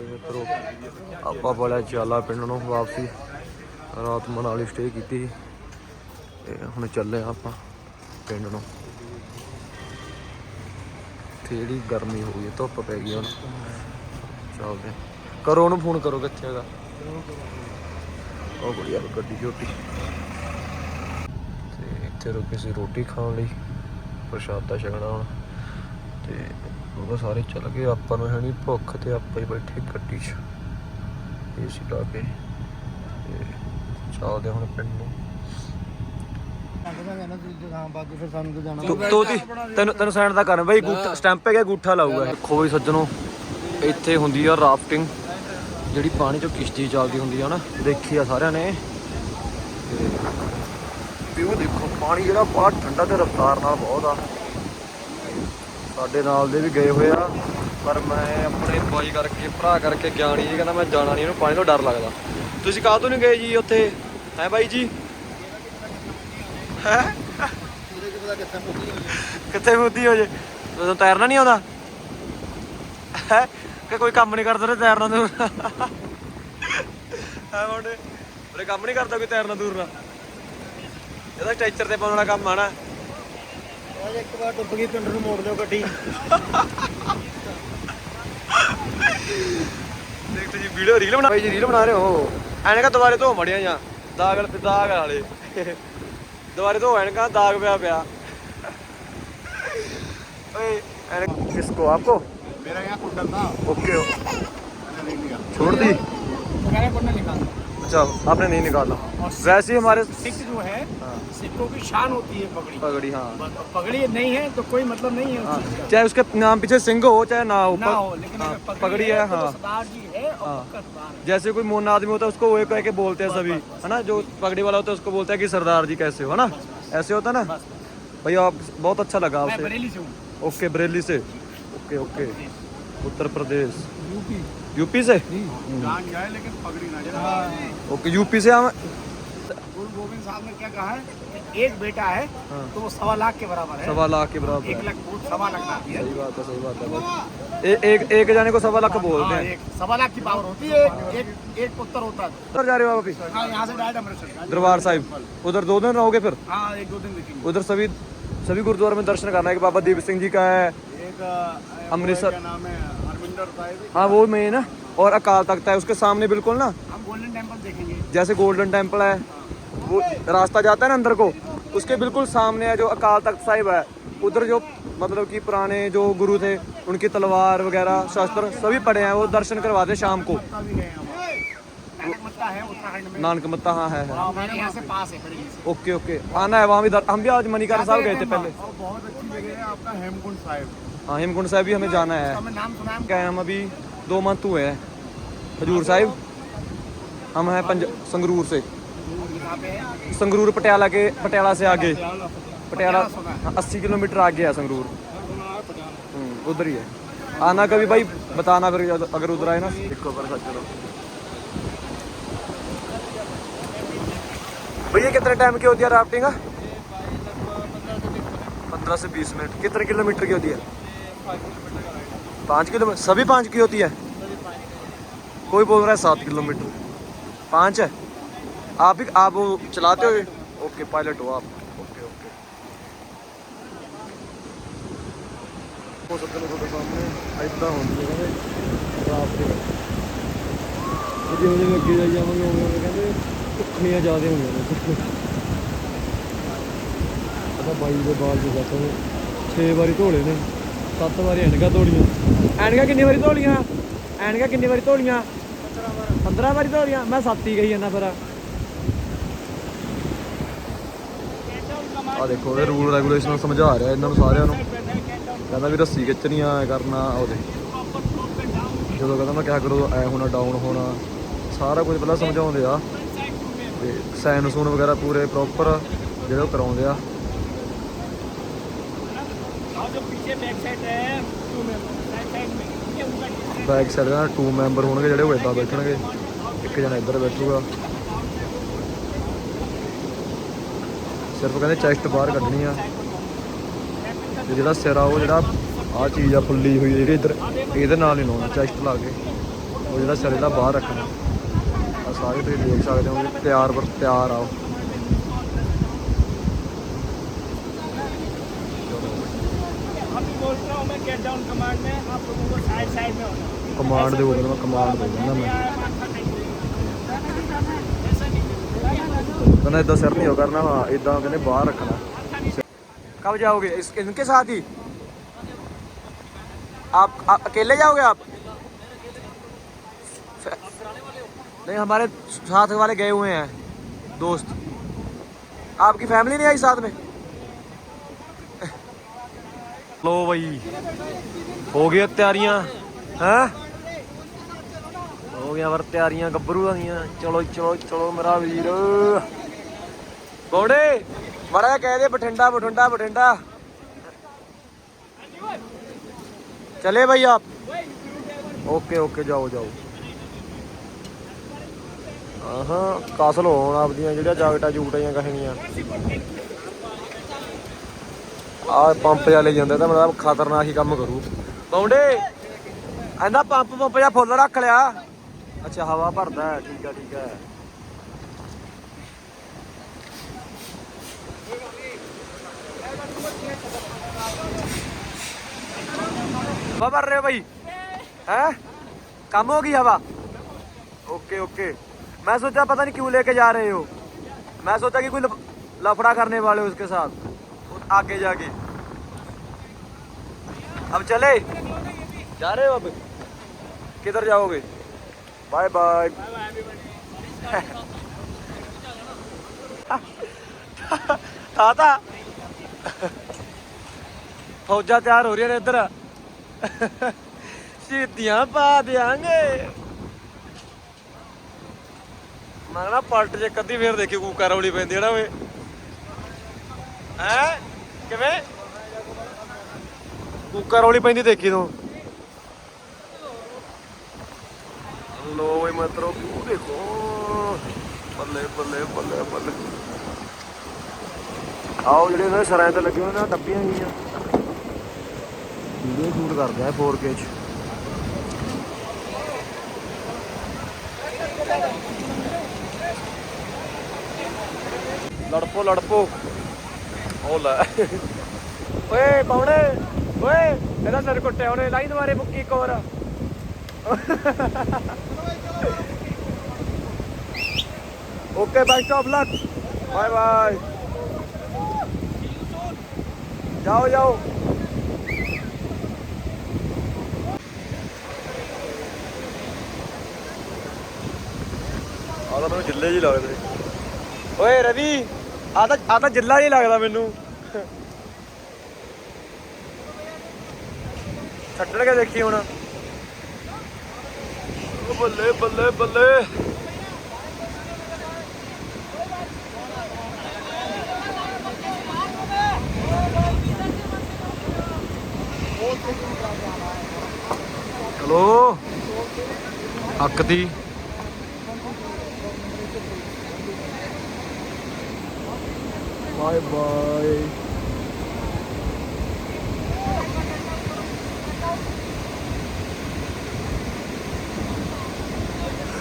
ਵੀ ਮਿੱਤਰੋ ਆਪਾਂ ਬੜਾ ਚਾਲਾ ਪਿੰਡ ਨੂੰ ਵਾਪਸੀ। ਰਾਤ ਮਨਾਲੀ ਸਟੇ ਕੀਤੀ। ਤੇ ਹੁਣ ਚੱਲੇ ਆਪਾਂ ਪਿੰਡ ਨੂੰ। ਥੇੜੀ ਗਰਮੀ ਹੋ ਗਈ ਧੁੱਪ ਪੈ ਗਈ ਹੁਣ। ਚੱਲਦੇ ਕਰੋ ਉਹਨੂੰ ਫੋਨ ਕਰੋ ਕਿੱਥੇ ਹੈਗਾ? ਉਹ ਬੜੀ ਯਾਰ ਗੱਡੀ ਛੋਟੀ। ਤੇ ਇੱਥੇ ਰੁਕੇ ਸੀ ਰੋਟੀ ਖਾਣ ਲਈ। ਪ੍ਰਸ਼ਾਦਾ ਛਕਣਾ ਹੁਣ। ਤੇ ਉਹ ਸਾਰੇ ਚੱਲ ਗਏ, ਆਪਾਂ ਨੂੰ ਹੈ ਨਹੀਂ ਭੁੱਖ ਤੇ ਆਪਾਂ ਹੀ ਬੈਠੇ ਗੱਡੀ 'ਚ। ਏਸੀ ਲਾ ਕੇ ਚੱਲਦੇ ਹੁਣ ਪਿੰਡ ਨੂੰ। ਤੂੰ ਤੈਨੂੰ ਤੈਨੂੰ ਸਾਈਨ ਦਾ ਕਰਨ ਬਈ, ਗੂਠਾ ਸਟੈਂਪ ਹੈਗਾ, ਗੂਠਾ ਲਾਊਗਾ। ਦੇਖੋ ਸੱਜਣੋ, ਇੱਥੇ ਹੁੰਦੀ ਆ ਰਾਫਟਿੰਗ ਜਿਹੜੀ ਪਾਣੀ ਚੋਂ ਕਿਸ਼ਤੀ ਚੱਲਦੀ ਹੁੰਦੀ ਆ ਨਾ, ਦੇਖੀ ਆ ਸਾਰਿਆਂ ਨੇ। ਤੇ ਉਹ ਦੇਖੋ, ਪਾਣੀ ਜਿਹੜਾ ਬਾਹਰ ਠੰਡਾ ਤੇ ਰਫ਼ਤਾਰ ਨਾਲ ਬਹੁਤ ਆ। ਸਾਡੇ ਨਾਲ ਦੇ ਵੀ ਗਏ ਹੋਏ ਆ। ਪਰ ਮੈਂ ਆਪਣੇ ਬਾਈ ਕਰਕੇ, ਭਰਾ ਕਰਕੇ ਗਿਆ ਨਹੀਂ ਕਹਿੰਦਾ ਮੈਂ ਜਾਣਾ ਨਹੀਂ ਇਹਨੂੰ ਪਾਣੀ ਤੋਂ ਡਰ ਲੱਗਦਾ। ਤੁਸੀਂ ਕਾਹ ਤੋਂ ਨਹੀਂ ਗਏ ਜੀ ਉੱਥੇ? ਹੈ ਬਾਈ ਜੀ? ਹੈ? ਕਿੱਥੇ ਮੁੱਦੀ ਹੋ ਜੇ? ਤੁਹਾਨੂੰ ਤੈਰਨਾ ਨਹੀਂ ਆਉਂਦਾ? ਹੈ? ਕਿ ਕੋਈ ਕੰਮ ਨਹੀਂ ਕਰਦਾ ਤੇ ਤੈਰਨਾ ਦੂਰ ਹੈ ਮੁੰਡੇ? ਉਹਨੇ ਕੰਮ ਨਹੀਂ ਕਰਦਾ ਕੋਈ ਤੈਰਨਾ ਦੂਰ ਨਾ। ਇਹਦਾ ਸਟ੍ਰੈਚਰ ਤੇ ਪਾਉਣ ਵਾਲਾ ਕੰਮ ਆ ਨਾ ਇੱਕ ਵਾਰ ਡੁੱਬ ਗਈ ਪਿੰਡ ਨੂੰ ਮੋੜ ਲਿਓ ਗੱਡੀ ਦੇਖ ਤੁਸੀਂ ਵੀਡੀਓ ਰੀਲ ਬਣਾ ਭਾਈ ਜੀ ਰੀਲ ਬਣਾ ਰਹੇ ਹੋ ਐਨਕਾਂ ਦੁਬਾਰੇ ਧੋ ਮੜੀਆਂ ਜਾਂ ਦਾਗ ਦਾਗ ਵਾਲੇ ਦੁਬਾਰੇ ਧੋ ਐਨਕਾਂ ਦਾਗ ਪਿਆ ਪਿਆ ਓਏ ਐਨਕ ਕਿਸਕੋ ਆਪਕੋ मेरा यहाँ कुंडल था ओके मैंने नहीं लिया छोड़ दी मेरा कुंडल निकाल अच्छा आपने नहीं निकाला। वैसे ही हमारे सिख जो है सिखों की शान होती है पगड़ी। पगड़ी हाँ। पगड़ी नहीं है तो कोई मतलब नहीं है हाँ। चाहे उसके नाम पीछे सिंह हो चाहे ना हो ना हो लेकिन हाँ, पगड़ी है तो हाँ। है हाँ। है। जैसे कोई मोना आदमी होता है उसको वो कह के बोलते हैं सभी है ना? जो पगड़ी वाला होता है उसको बोलते हैं कि सरदार जी कैसे हो है ना? ऐसे होता है ना? भैया आप बहुत अच्छा लगा आपसे। हूँ। ओके बरेली से। Okay. Okay. Uttar Pradesh. UP. UP से? जाए लेकिन पगड़ी ना जाए। ओके यूपी से हम गुरु गोविंद साहब ने क्या कहा है कि एक बेटा है हाँ। तो वो सवा लाख के बराबर है। सवा लाख के बराबर एक है। लाख सवा लाख है। सही बात है सही बात है। ए, एक एक जाने को सवा लाख बोलते हाँ, हैं। सवा लाख की पावर होती है एक एक पुत्र होता है। उधर जा रहे हो हाँ यहाँ से डायरेक्ट अमृतसर। दरबार साहिब। उधर दो दिन रहोगे फिर? हाँ एक दो दिन उधर सभी सभी गुरुद्वारा में दर्शन करना है कि बाबा दीप सिंह जी का है एक अमृतसर। नाम है? हाँ वो मेन है और अकाल तख्त है उसके सामने बिल्कुल ना। हम गोल्डन टेंपल देखेंगे। जैसे गोल्डन टेंपल है वो रास्ता जाता है ना अंदर को उसके बिल्कुल सामने है जो अकाल तख्त साहिब है। उधर जो मतलब कि पुराने जो गुरु थे उनकी तलवार वगैरह शस्त्र सभी पड़े हैं वो दर्शन करवाते शाम को। नानक मत्ता है हाँ है, ओके ओके। आना है वहाँ भी हम भी आज मणिकरण साहब गए थे पहले। बहुत अच्छी जगह है आपका हेमकुंड साहिब। हाँ हेमकुंड साहब भी हमें जाना है। हमें नाम सुना क्या है हम अभी दो मंथ हुए हैं। हजूर साहिब हम हैं पंज संगरूर से। संगरूर पटियाला के पटियाला से आगे। पटियाला अस्सी किलोमीटर आगे है संगरूर। हम्म, उधर ही है। आना कभी भाई बताना फिर अगर उधर आए ना। देखो पर चलो भैया कितने टाइम की होती है राफ्टिंग? पंद्रह से बीस मिनट। कितने किलोमीटर की होती है? पाँच किलोमीटर सभी पाँच की होती है कोई बोल रहा है सात किलोमीटर पाँच है आप ही आप वो चलाते हो ओके पायलट हो आप ओके ओके ਹੋ ਸਕਦਾ ਤੁਹਾਡੇ ਸਾਹਮਣੇ ਐਦਾਂ ਹੁੰਦੀ ਹੈ ਕਹਿੰਦੇ ਰਾਤ ਦੇ ਜਿਵੇਂ ਜਿਵੇਂ ਅੱਗੇ ਜਾਈ ਜਾਵਾਂਗੇ ਉਵੇਂ ਉਵੇਂ ਕਹਿੰਦੇ ਭੁੱਖੀਆਂ ਜ਼ਿਆਦਾ ਹੋਈਆਂ ਨੇ ਪਤਾ ਬਾਈ ਦੇ ਬਾਲ ਜੋ ਗੱਤ 6 ਵਾਰੀ ਧੋਲੇ ਨੇ 7 ਵਾਰੀ ਐਨਕਾਂ ਧੋਲੀਆਂ ਐਨਕਾਂ ਕਿੰਨੀ ਵਾਰੀ ਧੋਲੀਆਂ ਐਨਕਾਂ ਕਿੰਨੀ ਵਾਰੀ ਧੋਲੀਆਂ 15 ਵਾਰੀ ਧੋਲੀਆਂ ਮੈਂ 7 ਹੀ ਗਈ ਜਾਂਦਾ ਫਿਰ। ਆ ਦੇਖੋ, ਇਹ ਰੂਲ ਰੈਗੂਲੇਸ਼ਨ ਸਮਝਾ ਰਿਹਾ ਇਹਨਾਂ ਨੂੰ ਸਾਰਿਆਂ ਨੂੰ। ਕਹਿੰਦਾ ਵੀ ਰੱਸੀ ਖਿੱਚਣੀ ਆ ਐ ਕਰਨਾ ਉਹਦੇ ਜਦੋਂ ਕਹਿੰਦਾ ਮੈਂ ਕਿਹਾ ਕਰੋ, ਐ ਹੋਣਾ ਡਾਊਨ ਹੋਣਾ। ਸਾਰਾ ਕੁਝ ਪਹਿਲਾਂ ਸਮਝਾਉਂਦੇ ਆ। ਤੇ ਸਾਈਨ ਸੂਨ ਵਗੈਰਾ ਪੂਰੇ ਪ੍ਰੋਪਰ ਜਿਹੜੇ ਉਹ ਕਰਾਉਂਦੇ ਆ। ਬੈਕ ਸਾਈਡ ਦਾ ਟੂ ਮੈਂਬਰ ਹੋਣਗੇ ਜਿਹੜੇ ਉਹ ਇਦਾਂ ਬੈਠਣਗੇ। ਇੱਕ ਜਣਾ ਇੱਧਰ ਬੈਠੂਗਾ। ਸਿਰਫ ਕਹਿੰਦੇ ਚੈਸਟ ਬਾਹਰ ਕੱਢਣੀ ਆ। ਜਿਹੜਾ ਸਿਰ ਆ, ਉਹ ਜਿਹੜਾ ਆ ਚੀਜ਼ ਆ ਫੁੱਲੀ ਹੋਈ ਜਿਹੜੀ ਇੱਧਰ ਇਹਦੇ ਨਾਲ ਨਹੀਂ ਲਾਉਣਾ ਚੈਸਟ ਲਾ ਕੇ। ਉਹ ਜਿਹੜਾ ਸਿਰ ਦਾ ਬਾਹਰ ਰੱਖਣਾ। ਆ ਸਾਰੇ ਤੁਸੀਂ ਦੇਖ ਸਕਦੇ ਹੋ ਵੀ ਤਿਆਰ ਪਰ ਤਿਆਰ ਆ कमांड दे उधर लोगों में कमांड दे बोलूँगा मैं। तो ना इदा सर नहीं होगा ना हाँ इदा कहने बाहर रखना। कब जाओगे? इस इनके साथ ही? आप अकेले जाओगे आप? नहीं हमारे साथ वाले गए हुए हैं दोस्त। आपकी फैमिली नहीं आई साथ में? ਲੋ ਬਈ, ਹੋ ਗਿਆ ਤਿਆਰੀਆਂ, ਹੈ? ਹੋ ਗਿਆ ਵਰ ਤਿਆਰੀਆਂ ਗੱਭਰੂ ਦੀਆਂ ਚਲੋ ਚਲੋ ਚਲੋ ਮੇਰਾ ਵੀਰ। ਗੋੜੇ ਮੜਾ ਕਹਿ ਦੇ, ਬਠਿੰਡਾ ਬਠਿੰਡਾ ਬਠਿੰਡਾ। ਚਲੇ ਭਾਈ ਆਪ। ਓਕੇ ਓਕੇ, ਜਾਓ ਜਾਓ। ਆਹਾਂ, ਕਾਸਲ ਹੋਣ ਆਪਦੀਆਂ ਜਿਹੜੀਆਂ ਜਾਗਟਾ ਜੂਗਟਾਂ ਕਹਣੀਆਂ ਆ ਪੰਪ ਵਾਲੇ ਜਾਂਦੇ ਤਾਂ ਮਤਲਬ ਖਤਰਨਾਕ ਹੀ ਕੰਮ ਕਰੂ ਬੌਂਡੇ ਆਂਦਾ ਪੰਪ ਪੰਪ ਜਾਂ ਫੁੱਲ ਰੱਖ ਲਿਆ ਅੱਛਾ ਹਵਾ ਭਰਦਾ ਹੈ ਠੀਕ ਹੈ ਠੀਕ ਹੈ हवा भर रहे हो भाई हैं कम होगी हवा ओके ओके मैं सोचा पता नहीं क्यों लेके जा रहे हो मैं सोचा कि कोई लफ- लफड़ा करने वाले हो उसके साथ आगे जाके अब चले जा रहे हो अब किधर जाओगे बाय बाय ताता ਫੌਜਾਂ ਤਿਆਰ ਹੋ ਰਹੀਆਂ ਨੇ ਇੱਧਰ ਸ਼ਹੀਦੀਆਂ ਪਾ ਦਿਆਂਗੇ ਮੈਂ ਨਾ ਪਲਟ ਜੇ ਕੱਦੀ ਫੇਰ ਦੇਖੀ ਕੂਕਾ ਰੌਲੀ ਪੈਂਦੀ ਹੈ ਨਾ ਓਏ ਹੈ ਕਿਵੇਂ? ਕੂਕਾ ਰੌਲੀ ਪੈਂਦੀ ਦੇਖੀ ਤੂੰ। ਲੋ ਓਏ ਮਤਰੋ ਕਿਉਂ ਦੇਖੋ। ਬੱਲੇ ਬੱਲੇ ਬੱਲੇ ਬੱਲੇ। ਆਓ ਜਿਹੜੇ ਉਹਨਾਂ ਸਰਾਂ ਤੇ ਲੱਗੇ ਹੋਏ ਨੇ ਡੱਬੀਆਂ ਗਈਆਂ ਵੀਡੀਓ ਸ਼ੂਟ ਕਰਦੇ ਆ 4K ਚ। ਲੜਪੋ ਲੜਪੋ। ਉਹ ਲੈ ਓਏ ਪੌਣੇ ਓਏ ਇਹਦਾ ਸਿਰ ਕੁੱਟਿਆ ਉਹਨੇ ਲਾਈ ਦੁਬਾਰੇ ਮੁੱਕੀ ਇੱਕ okay best of luck bye bye ਜਾਓ ਜਾਓ ਆ ਤਾਂ ਮੈਨੂੰ ਜਿੱਲੇ ਜੀ ਲੱਗਦੇ ਓਏ ਰਵੀ ਆ ਤਾਂ ਆ ਤਾਂ ਜਿੱਲਾ ਹੀ ਲੱਗਦਾ ਮੈਨੂੰ। ਛੱਡਣ ਕੇ ਦੇਖੀ ਹੁਣ। ਬੱਲੇ ਬੱਲੇ ਬੱਲੇ। ਅੱਕ ਦੀ। ਬਾਏ ਬਾਏ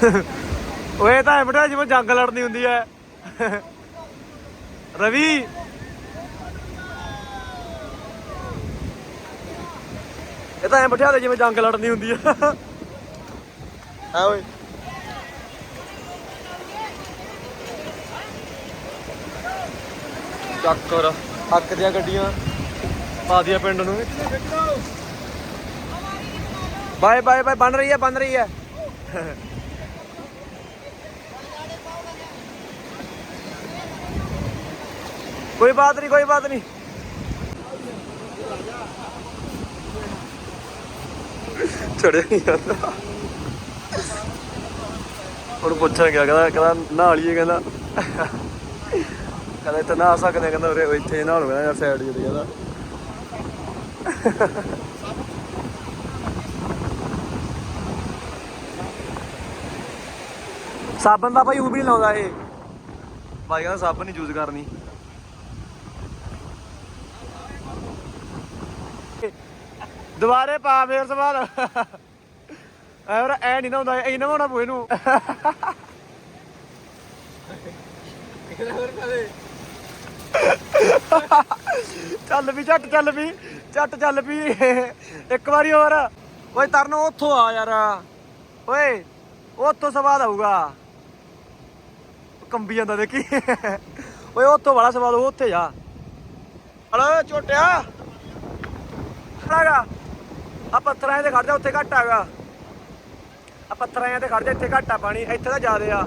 ਓਏ ਤਾਂ ਬਟਾ ਜਿਵੇਂ ਜੰਗ ਲੜਨੀ ਹੁੰਦੀ ਐ। ਰਵੀ। ਇਹ ਤਾਂ ਐ ਬਿਠਾ ਦੇ ਜਿਵੇਂ ਜੰਗ ਲੜਨੀ ਹੁੰਦੀ ਆ ਆ ਓਏ। ਚੱਕਰ ਅੱਕ ਦੀਆਂ ਗੱਡੀਆਂ ਪਾ ਪਿੰਡ ਨੂੰ। ਬਾਏ ਬਾਏ ਬਾਏ, ਬਣ ਰਹੀ ਹੈ, ਬਣ ਰਹੀ ਹੈ। ਕੋਈ ਬਾਤ ਨਹੀਂ, ਕੋਈ ਬਾਤ ਨਹੀਂ। ਚੜਿਆ ਨਹੀਂ ਜਾਂਦਾ ਉਹਨੂੰ ਪੁੱਛਣ ਗਿਆ ਕਹਿੰਦਾ ਕਹਿੰਦਾ ਨਹਾ ਲਈਏ, ਕਹਿੰਦਾ। ਕਹਿੰਦਾ ਇੱਥੇ ਨਹਾ ਸਕਦੇ ਕਹਿੰਦਾ ਉਰੇ ਇੱਥੇ ਨਹਾ ਲਓ ਯਾਰ ਸਾਈਡ ਜਿਹੀ ਕਹਿੰਦਾ ਸਾਬਣ ਦਾ ਭਾਈ ਉਹ ਵੀ ਲਾਉਂਦਾ ਇਹ। ਭਾਈ ਕਹਿੰਦਾ ਸਾਬਣ ਨਹੀਂ ਯੂਜ਼ ਕਰਨੀ। ਦੁਬਾਰੇ ਪਾ ਫੇਰ ਸਵਾਲ। ਐ ਐ ਨਹੀਂ ਨਾ ਹੁੰਦਾ ਐ ਨਾ ਹੋਣਾ ਪੂਏ ਨੂੰ। ਚੱਲ ਵੀ, ਝੱਟ ਚੱਲ ਵੀ, ਝੱਟ ਚੱਲ ਵੀ। ਇੱਕ ਵਾਰੀ ਹੋਰ। ਓਏ ਤਰਨ, ਉੱਥੋਂ ਆ ਯਾਰ। ਓਏ, ਉੱਥੋਂ ਸਵਾਦ ਆਊਗਾ। ਕੰਬੀ ਜਾਂਦਾ ਦੇਖੀ। ਓਏ, ਉੱਥੋਂ ਵਾਲਾ ਸਵਾਦ ਉੱਥੇ ਜਾ। ਹਲੋ ਝੋਟਿਆ ਖੜਾਗਾ ਆ ਪੱਥਰਾਂ ਤੇ ਖੜ ਜਾ, ਉੱਥੇ ਘੱਟ ਆਗਾ। ਆ ਪੱਥਰਾਂ ਤੇ ਖੜ ਜਾ, ਇੱਥੇ ਘੱਟ ਆ ਪਾਣੀ। ਇੱਥੇ ਤਾਂ ਜ਼ਿਆਦੇ ਆ।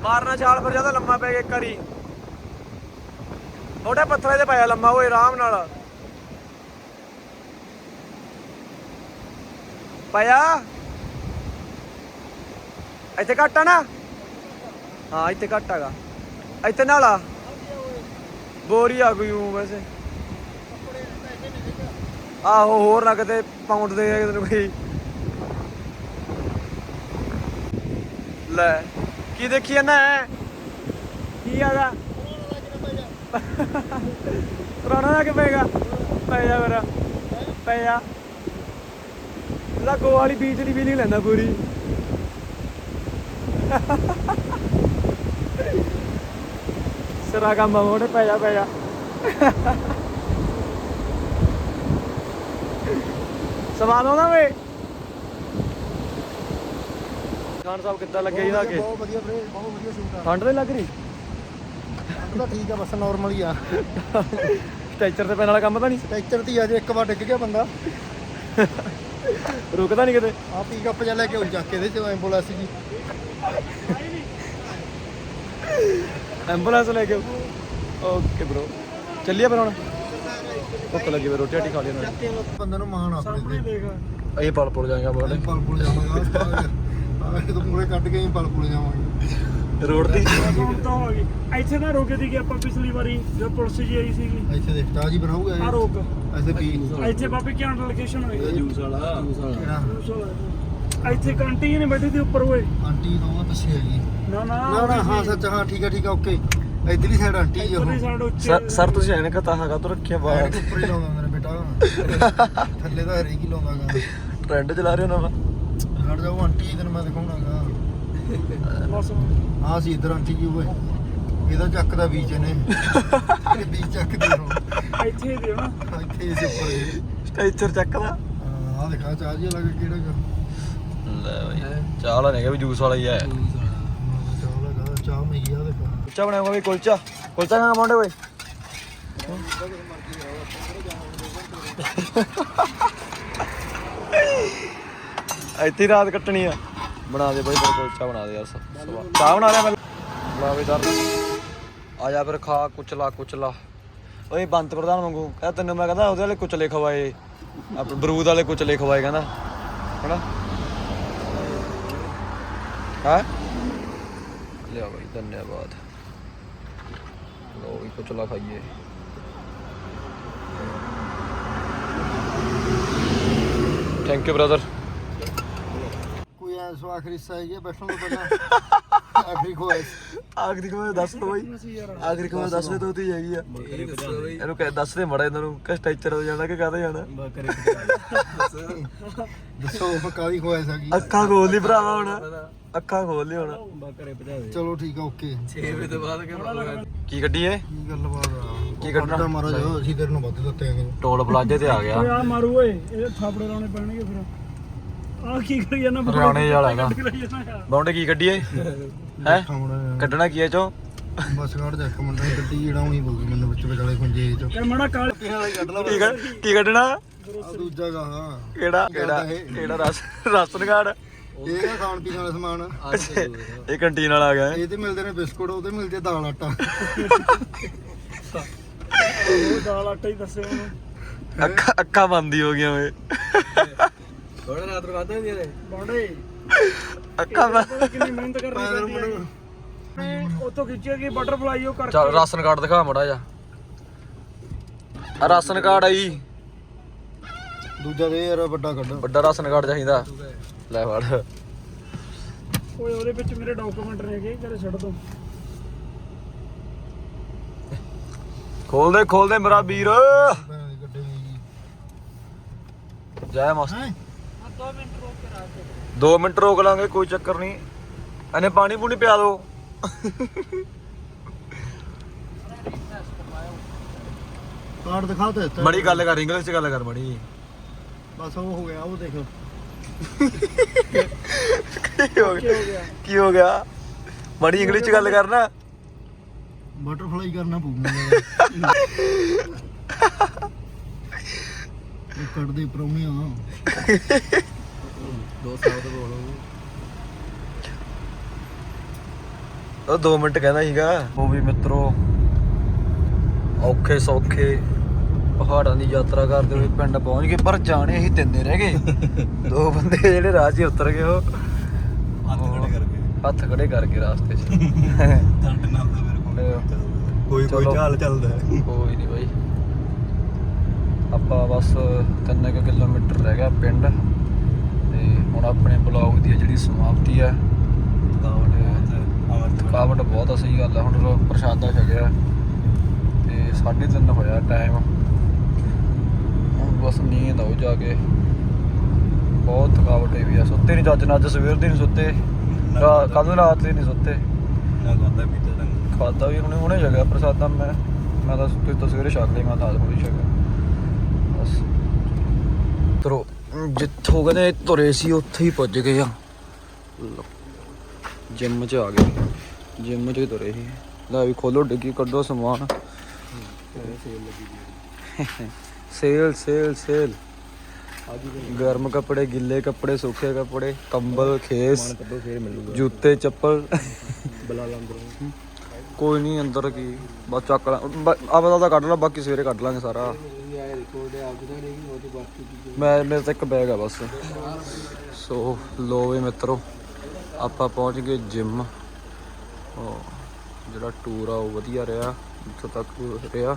ਮਾਰਨਾ ਛਾਲ ਫਿਰ ਜ਼ਿਆਦਾ ਲੰਮਾ ਪੈ ਗਿਆ ਇੱਕ ਵਾਰੀ ਥੋੜੇ ਪੱਥਰਾਂ ਤੇ ਪਾਇਆ ਲੰਮਾ ਓਏ, ਆਰਾਮ ਨਾਲ। ਪਾਇਆ? ਇੱਥੇ ਘੱਟ ਨਾ? ਹਾਂ, ਇੱਥੇ ਘੱਟ ਇੱਥੇ ਨਾਲ ਬੋਰੀ ਆ ਗਈ ਹੂੰ ਵੈਸੇ। ਆਹੋ, ਹੋਰ ਨਾ ਕਿਤੇ ਪਾਉਂਡ ਦੇ ਕਿਤੇ ਕੋਈ। ਲੈ, ਕੀ ਦੇਖੀ ਜਾਂਦਾ ਹੈ? ਕੀ ਆਗਾ ਪੁਰਾਣਾ ਨਾ ਕਿ ਪਏਗਾ ਪੈ ਜਾ ਮੇਰਾ। ਪੈ ਜਾ। ਇਹਦਾ ਗੋ ਵਾਲੀ ਬੀਚ ਦੀ ਫੀਲਿੰਗ ਲੈਂਦਾ ਪੂਰੀ। ਸਿਰਾ ਕੰਮ ਮੋੜੇ ਪੈ ਜਾ ਪੈ ਜਾ। ਸਵਾਦ ਆਉਂਦਾ ਵੇ ਖਾਨ ਸਾਹਿਬ ਕਿੱਦਾਂ ਲੱਗਿਆ ਇਹਦਾ ਕੇ ਬਹੁਤ ਵਧੀਆ ਵੀਰੇ ਬਹੁਤ ਵਧੀਆ ਸ਼ੂਟ ਆ। ਠੰਡ ਤੇ ਲੱਗ ਰਹੀ? ਠੰਡ ਤਾਂ ਠੀਕ ਆ ਬਸ ਨਾਰਮਲ ਹੀ ਆ। ਸਟ੍ਰੈਚਰ ਤੇ ਪੈਣ ਵਾਲਾ ਕੰਮ ਤਾਂ ਨਹੀਂ? ਟੈਕਚਰ ਦੀ ਅਜੇ ਇੱਕ ਵਾਰ ਡਿੱਗ ਗਿਆ ਬੰਦਾ। ਰੁਕਦਾ ਨਹੀਂ ਕਿਤੇ? ਆ ਪੀਕ ਅਪ ਜਾ ਲੈ ਕੇ ਉਹ ਚੱਕ ਕੇ ਇਹਦੇ ਚ ਐਂਬੂਲੈਂਸ ਜੀ। ਐਂਬੂਲੈਂਸ ਲੈ ਕੇ ਓਕੇ ਬ్రో ਚੱਲੀਏ ਫਿਰ ਹੁਣ। ਭੁੱਖ ਲੱਗੀ ਵੇ ਰੋਟੀ ਰਾਟੀ ਖਾ ਲਈ ਨਾ। ਬੰਦੇ ਨੂੰ ਮਾਣ ਆਪਣੇ ਤੇ। ਇਹ ਪਲ ਪੁਲ ਜਾਏਗਾ ਬੋਲੇ ਅਸੀਂ ਪਲ ਪੁਲ ਜਾਵਾਂਗਾ ਆ ਇਹ ਤਾਂ ਮੂਰੇ ਕੱਢ ਕੇ ਹੀ ਪਲ ਪੁਲ ਜਾਵਾਂਗੇ। ਰੋਡ ਦੀ। ਹੁਣ ਤਾਂ ਹੋ ਗਈ। ਇੱਥੇ ਤਾਂ ਰੁਕੇ ਸੀਗੇ ਆਪਾਂ ਪਿਛਲੀ ਵਾਰੀ ਜਦ ਪੁਲਿਸ ਜੀ ਆਈ ਸੀਗੀ। ਇੱਥੇ ਦੇਖ ਤਾਜ ਹੀ ਬਣਾਊਗਾ ਆ ਇਹ ਰੋਕ। ਐਸੇ ਪੀ ਇੱਥੇ ਬਾਬੇ ਕੀ ਲੋਕੇਸ਼ਨ ਹੋਈ? ਜੂਸ ਵਾਲਾ। ਇੱਥੇ ਕੰਟੀ ਜੀ ਨੇ ਬੈਠੀ ਦੀ ਉੱਪਰ ਓਏ। ਆਂਟੀ ਤੋਂ ਪਿੱਛੇ ਹੈਗੀ ਨਾ ਨਾ ਨਾ ਨਾ ਹਾਂ ਸੱਚ ਹਾਂ ਠੀਕ ਆ ਠੀਕ ਆ ਓਕੇ। ਇਧਰਲੀ ਸਾਈਡ ਆਂਟੀ ਜੀ ਉਹ। side ਉੱਚੇ ਸਰ ਸਰ ਤੁਸੀਂ ਐਨਕ ਤਾਂ ਹੈਗਾ ਤੋਂ ਰੱਖਿਆ ਬਾਹਰ। ਉੱਪਰ ਹੀ ਲਾਉਂਦਾ ਮੇਰੇ ਬੇਟਾ। ਥੱਲੇ ਤਾਂ ਹਰੇਕ ਹੀ ਲਾਉਂਦਾਗਾ ਟ੍ਰੈਂਡ ਚਲਾ ਰਹੇ ਹੋ ਨਾ। ਹਟ ਜਾਓ ਆਂਟੀ ਤੈਨੂੰ ਮੈਂ ਦਿਖਾਉਣਾਗਾ। ਆ ਸੀ ਇਧਰ ਆਂਟੀ ਜੀ ਓਏ ਇਹਦਾ ਚੱਕਦਾ ਬੀਚ ਨੇ। ਇਹ ਬੀਚ ਚੱਕਦੇ ਹੋ ਇੱਥੇ ਹੀ ਦਿਓ ਨਾ ਇੱਥੇ ਇਸ ਉੱਪਰ ਇਹ। ਸਟ੍ਰੈਚਰ ਚੱਕਦਾ ਹਾਂ, ਆਹ ਦਿਖਾ ਚਾਹ ਜੀ ਲੱਗ ਕਿਹੜਾ ਗਾ। ਲੈ ਬਈ ਚਾਹ ਵਾਲਾ ਨਹੀਂ ਵੀ ਜੂਸ ਵਾਲਾ ਹੀ ਹੈ। ਚਾਹ ਲਗਾ ਚਾਹ ਮਈ ਆ ਦੇਖਾ। ਕੁਲਚਾ ਬਣਾਉਂਗਾ ਵੀ ਕੁਲਚਾ? ਕੁਲਚਾ ਖਾਣਾ ਮੋਂਡੇ ਓਏ ਇੱਥੇ ਹੀ ਰਾਤ ਕੱਟਣੀ ਆ। ਬਣਾ ਦੇ ਬਾਈ ਫਿਰ ਕੁਲਚਾ ਬਣਾ ਦੇ ਯਾਰ ਸ- ਸਵਾ- ਚਾਹ ਬਣਾ ਲਿਆ ਮੈਂ। ਬਣਾ ਵੀ ਦਰ ਆ ਜਾ ਫਿਰ ਖਾ, ਕੁਚਲਾ ਕੁਚਲਾ। ਓਏ, ਬੰਤ ਪ੍ਰਧਾਨ ਵਾਂਗੂ। ਕਹਿੰਦਾ ਤੈਨੂੰ ਮੈਂ ਕਹਿੰਦਾ, ਉਹਦੇ ਵਾਲੇ ਕੁਚਲੇ ਖਵਾਏ। ਆਪਣੇ ਬਰੂਦ ਵਾਲੇ ਕੁਚਲੇ ਖਵਾਏ, ਕਹਿੰਦਾ। ਹੈਨਾ? ਹਾਂ? ਲਿਆ ਬਾਈ, ਧੰਨਵਾਦ। ਲੋ ਵੀ ਕੁਚਲਾ ਖਾਈਏ। ਥੈਂਕ ਯੂ ਬ੍ਰਦਰ ਕੋਈ ਐ ਸੋ ਆਖਰੀ ਸਾਈ ਹੈ ਬੈਠਣ ਤੋਂ ਪਹਿਲਾਂ ਆਖਰੀ ਖੋਇਸ ਆਖਰੀ ਕਮੇ ਦੱਸ ਦੋ ਬਾਈ। ਆਖਰੀ ਕਮੇ ਦੱਸ ਦੇ ਤੋਤੀ ਹੈਗੀ ਆ। ਇਹਨੂੰ ਕਹਿ ਦੱਸ ਦੇ ਮੜਾ ਇਹਨਾਂ ਨੂੰ ਕਿ ਸਟ੍ਰੈਚਰ ਹੋ ਜਾਣਾ ਕਿ ਕਾਹਦੇ ਜਾਣਾ? ਦੱਸੋ ਉਹ ਕਾਦੀ ਖੋਇਸ ਹੈਗੀ ਅੱਖਾਂ ਖੋਲ ਲਈ ਭਰਾਵਾ ਹੁਣ। ਅੱਖਾਂ ਖੋਲ ਲਈ ਹੁਣ। ਚਲੋ ਠੀਕ ਆ ਓਕੇ। ਕੀ ਗੱਡੀ ਏ? ਕੀ ਗੱਲ ਬਾਤ ਆ? ਕੀ ਕੱਢਣਾ? ਮਹਾਰਾਜ ਅਸੀਂ ਤੇਰੇ ਨੂੰ ਵੱਧ ਦਿੱਤੇ ਆਂਗੇ ਟੋਲ ਪਲਾਜੇ ਤੇ ਆ ਗਿਆ। ਓਏ ਆ ਮਾਰੂ ਓਏ ਇਹ ਥਾਪੜੇ ਲਾਉਣੇ ਪੈਣਗੇ ਫਿਰ। ਆ ਕੀ ਕਰੀ ਜਾਂਦਾ ਹਰਿਆਣੇ ਵਾਲਾ ਹੈਗਾ ਬੌਂਡੇ ਕੀ ਗੱਡੀ ਏ ਹੈ? ਕੱਢਣਾ ਕੀ ਐ ਚੋਂ? ਬਸ ਕੱਢ ਜਾ ਇੱਕ ਮਿੰਟ ਗੱਡੀ ਜੜਾਉਣੀ ਪਊਗੀ ਮੈਨੂੰ ਵਿੱਚ ਵਿਚਾਲੇ ਖੁੰਝੇ ਚ। ਕਿ ਮੜਾ ਕਾਲ ਕੱਢ ਲਾ ਕੀ ਕੱਢ- ਕੀ ਕੱਢਣਾ? ਆ ਦੂਜਾ ਗਾ। ਹਾਂ ਕਿਹੜਾ ਕਿਹੜਾ ਕਿਹੜਾ ਰਸ ਰਾਸ਼ਨ ਕਾਰਡ? ਇਹ ਆ ਖਾਣ ਪੀਣ ਵਾਲਾ ਸਮਾਨ। ਇਹ ਕੰਟੀਨ ਵਾਲਾ ਆ ਗਿਆ ਇਹ ਤੇ ਮਿਲਦੇ ਨੇ ਬਿਸਕੁਟ ਉਹਦੇ ਮਿਲਦੇ ਦਾਲ ਆਟਾ। ਉਹ ਦਾਲ ਆਟਾ ਹੀ ਦੱਸਿਆ ਉਹਨੂੰ। ਅੱਖਾਂ ਅੱਖਾਂ ਬੰਦੀ ਹੋ ਗਈਆਂ ਓਏ ਬਾਂਡੇ ਅੱਖਾਂ ਬੰਦ ਕਿੰਨੀ ਮਿਹਨਤ ਕਰਨੀ ਪੈਂਦੀ ਹੈ ਮੈਂ ਉਤੋਂ ਖਿੱਚਿਆ ਕਿ ਬਟਰਫਲਾਈ ਉਹ ਕਰਕੇ। ਚੱਲ ਰਾਸ਼ਨ ਕਾਰਡ ਦਿਖਾ ਮੜਾ ਜਾ ਆ ਰਾਸ਼ਨ ਕਾਰਡ ਆਈ ਦੂਜਾ ਦੇ ਯਾਰ ਵੱਡਾ ਕੱਢ। ਵੱਡਾ ਰਾਸ਼ਨ ਕਾਰਡ ਚਾਹੀਦਾ। ਲੈ ਫੜ। ਓਏ ਉਹਦੇ ਵਿੱਚ ਮੇਰੇ ਡਾਕੂਮੈਂਟ ਨੇਗੇ ਘਰੇ ਛੱਡ ਦੋ। ਖੋਲ ਦੇ ਖੋਲ ਦੇ ਮੇਰਾ ਵੀਰ ਜੈ। ਮਸਤ 2 ਮਿੰਟ ਰੋਕ ਕੇ 2 ਮਿੰਟ ਰੋਕ ਲਾਂਗੇ ਕੋਈ ਚੱਕਰ ਨਹੀਂ। ਇਹਨੇ ਪਾਣੀ ਪੂਣੀ ਪਿਆ ਦਿਓ। ਕਾਰਡ ਦਿਖਾ ਤੇ ਦਿੱਤਾ। ਮੜੀ ਗੱਲ ਕਰ ਇੰਗਲਿਸ਼ ਚ ਗੱਲ ਕਰ ਮੜੀ। ਬਸ ਉਹ ਹੋ ਗਿਆ ਉਹ ਦੇਖ। ਕੀ ਹੋ ਗਿਆ? ਕੀ ਹੋ ਗਿਆ? ਮੜੀ ਇੰਗਲਿਸ਼ ਚ ਗੱਲ ਕਰਨਾ। ਬਟਰਫਲਾਈ ਕਰਨਾ ਪਊਗਾ। ਪਰੌਣੀਆਂ ਦੋ ਸਾਲ ਤੋਂ ਬੋਲੋ ਉਹ 2 ਮਿੰਟ ਕਹਿੰਦਾ ਸੀਗਾ ਉਹ ਵੀ ਮਿੱਤਰੋ ਔਖੇ ਸੌਖੇ ਪਹਾੜਾਂ ਦੀ ਯਾਤਰਾ ਕਰਦੇ ਹੋਏ ਪਿੰਡ ਪਹੁੰਚ ਗਏ ਪਰ ਜਾਣੇ ਹੀ ਤਿੰਨੇ ਰਹਿ ਗਏ। ਦੋ ਬੰਦੇ ਜਿਹੜੇ ਰਾਹ 'ਚ ਉਤਰ ਗਏ ਉਹ। ਹੱਥ ਖੜੇ ਕਰਕੇ। ਹੱਥ ਖੜੇ ਕਰਕੇ ਰਾਸਤੇ 'ਚ। ਠੰਡ ਨਾਲ ਤਾਂ ਮੇਰੇ ਕੋਲ ਕੋਈ। ਕੋਈ ਚਾਲ। ਚੱਲਦਾ ਕੋਈ ਨਹੀਂ ਬਾਈ। ਆਪਾਂ ਬਸ 3 ਕੁ ਕਿਲੋਮੀਟਰ ਰਹਿ ਗਿਆ ਪਿੰਡ ਤੇ ਹੁਣ ਆਪਣੇ ਬਲੌਗ ਦੀ ਜਿਹੜੀ ਸਮਾਪਤੀ ਹੈ ਥਕਾਵਟ ਬਹੁਤ ਆ ਸਹੀ ਗੱਲ ਆ। ਹੁਣ ਪ੍ਰਸ਼ਾਦਾ ਛਕਿਆ ਤੇ 3:30 ਹੋਇਆ ਟਾਈਮ ਹੁਣ ਬਸ ਨੀਂਦ ਆਉ ਜਾ ਕੇ। ਬਹੁਤ ਥਕਾਵਟ ਹੋਈ ਵੀ ਆ। ਸੁੱਤੇ ਨਹੀਂ ਚੱਜ ਅੱਜ ਸਵੇਰ ਦੇ ਨਹੀਂ ਸੁੱਤੇ। ਕੱਲ ਰਾਤ ਦੇ ਨਹੀਂ ਸੁੱਤੇ। ਨਾ ਗੰਦਾ ਪੀਤਾ ਤਾਂ ਖਾਦਾ ਵੀ ਹੁਣੇ ਹੁਣੇ ਛਕਿਆ ਪ੍ਰਸ਼ਾਦਾ ਮੈਂ। ਮੈਂ ਤਾਂ ਤੁਸੀਂ ਤਾਂ ਸਵੇਰੇ ਛਕ ਲਈ ਮੈਂ ਤਾਂ ਹੁਣੇ ਛਕਿਆ। ਬਸ। ਤਰੋ ਜਿੱਥੋਂ ਕਹਿੰਦੇ ਤੁਰੇ ਸੀ ਉੱਥੇ ਹੀ ਪੁੱਜ ਗਏ ਆ। ਜਿੰਮ 'ਚ ਆ ਗਏ। ਜਿੰਮ 'ਚ ਹੀ ਤੁਰੇ ਸੀ। ਲੈ ਵੀ ਖੋਲੋ ਡਿੱਗੀ ਕੱਢੋ ਸਮਾਨ। Sale sale sale. ਗਰਮ ਕੱਪੜੇ ਗਿੱਲੇ ਕੱਪੜੇ ਸੂਖੇ ਕੱਪੜੇ ਕੰਬਲ ਖੇਸ ਜੁੱਤੇ ਚੱਪਲ। ਬਲਾ ਲੰਦਰ ਕੋਈ ਨਹੀਂ ਅੰਦਰ ਕੀ? ਬਸ ਚੱਕ ਲਾ। ਆਪਦਾ ਤਾਂ ਕੱਢ ਲਾ ਬਾਕੀ ਸਵੇਰੇ ਕੱਢ ਲਾਂਗੇ ਸਾਰਾ। ਇਹ ਦੇਖੋ ਉਹਦੇ ਆਪ ਦਾ ਨਹੀਂ ਉਹ ਤੇ ਬਾਕੀ ਚੀਜ਼ਾਂ ਮੈਂ, ਮੇਰੇ ਤਾਂ ਇੱਕ ਬੈਗ ਆ ਬਸ। ਸੋ ਲੋ ਵੀ ਮਿੱਤਰੋ, ਆਪਾਂ ਪਹੁੰਚ ਗਏ ਜਿਮ ਉਹ, ਜਿਹੜਾ ਟੂਰ ਆ, ਉਹ ਵਧੀਆ ਰਿਹਾ ਇੱਥੋਂ ਤੱਕ ਰਿਹਾ।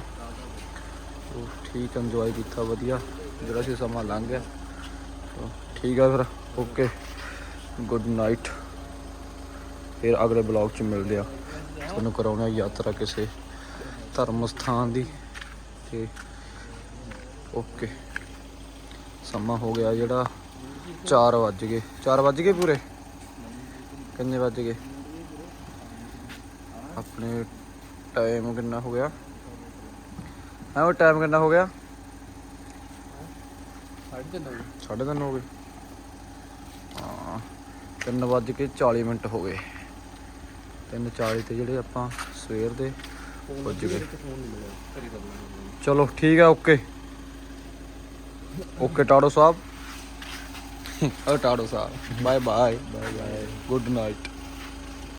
ਉਹ ਠੀਕ ਇੰਜੋਏ ਕੀਤਾ, ਵਧੀਆ। ਜਿਹੜਾ ਸੀ ਸਮਾਂ ਲੰਘ ਗਿਆ। ਸੋ ਠੀਕ ਆ ਫਿਰ ਓਕੇ ਗੁੱਡ ਨਾਈਟ ਫਿਰ ਅਗਲੇ ਬਲੌਗ 'ਚ ਮਿਲਦੇ ਆ। ਤੁਹਾਨੂੰ ਕਰਾਉਣਾ ਯਾਤਰਾ ਕਿਸੇ ਧਰਮ ਸਥਾਨ ਦੀ। ਤੇ ਓਕੇ। ਸਮਾਂ ਹੋ ਗਿਆ ਜਿਹੜਾ 4 ਵੱਜ ਗਏ। 4 ਵੱਜ ਗਏ ਪੂਰੇ? ਕਿੰਨੇ ਵੱਜ ਗਏ? ਆਪਣੇ ਟਾਈਮ ਕਿੰਨਾ ਹੋ ਗਿਆ? ਹਾਂ ਉਹ ਟਾਈਮ ਕਿੰਨਾ ਹੋ ਗਿਆ? ਸਾਢੇ ਤਿੰਨ ਹੋ ਗਏ। ਹਾਂ 3 ਵੱਜ ਕੇ 40 ਮਿੰਟ ਹੋ ਗਏ। 3:40 ਤੇ ਜਿਹੜੇ ਆਪਾਂ ਸਵੇਰ ਦੇ ਪੁੱਜ ਗਏ। ਚਲੋ ਠੀਕ ਹੈ ਓਕੇ। ਓਕੇ ਟਾੜੋ ਸਾਹਿਬ ਓ ਟਾੜੋ ਸਾਹਿਬ bye bye bye bye good night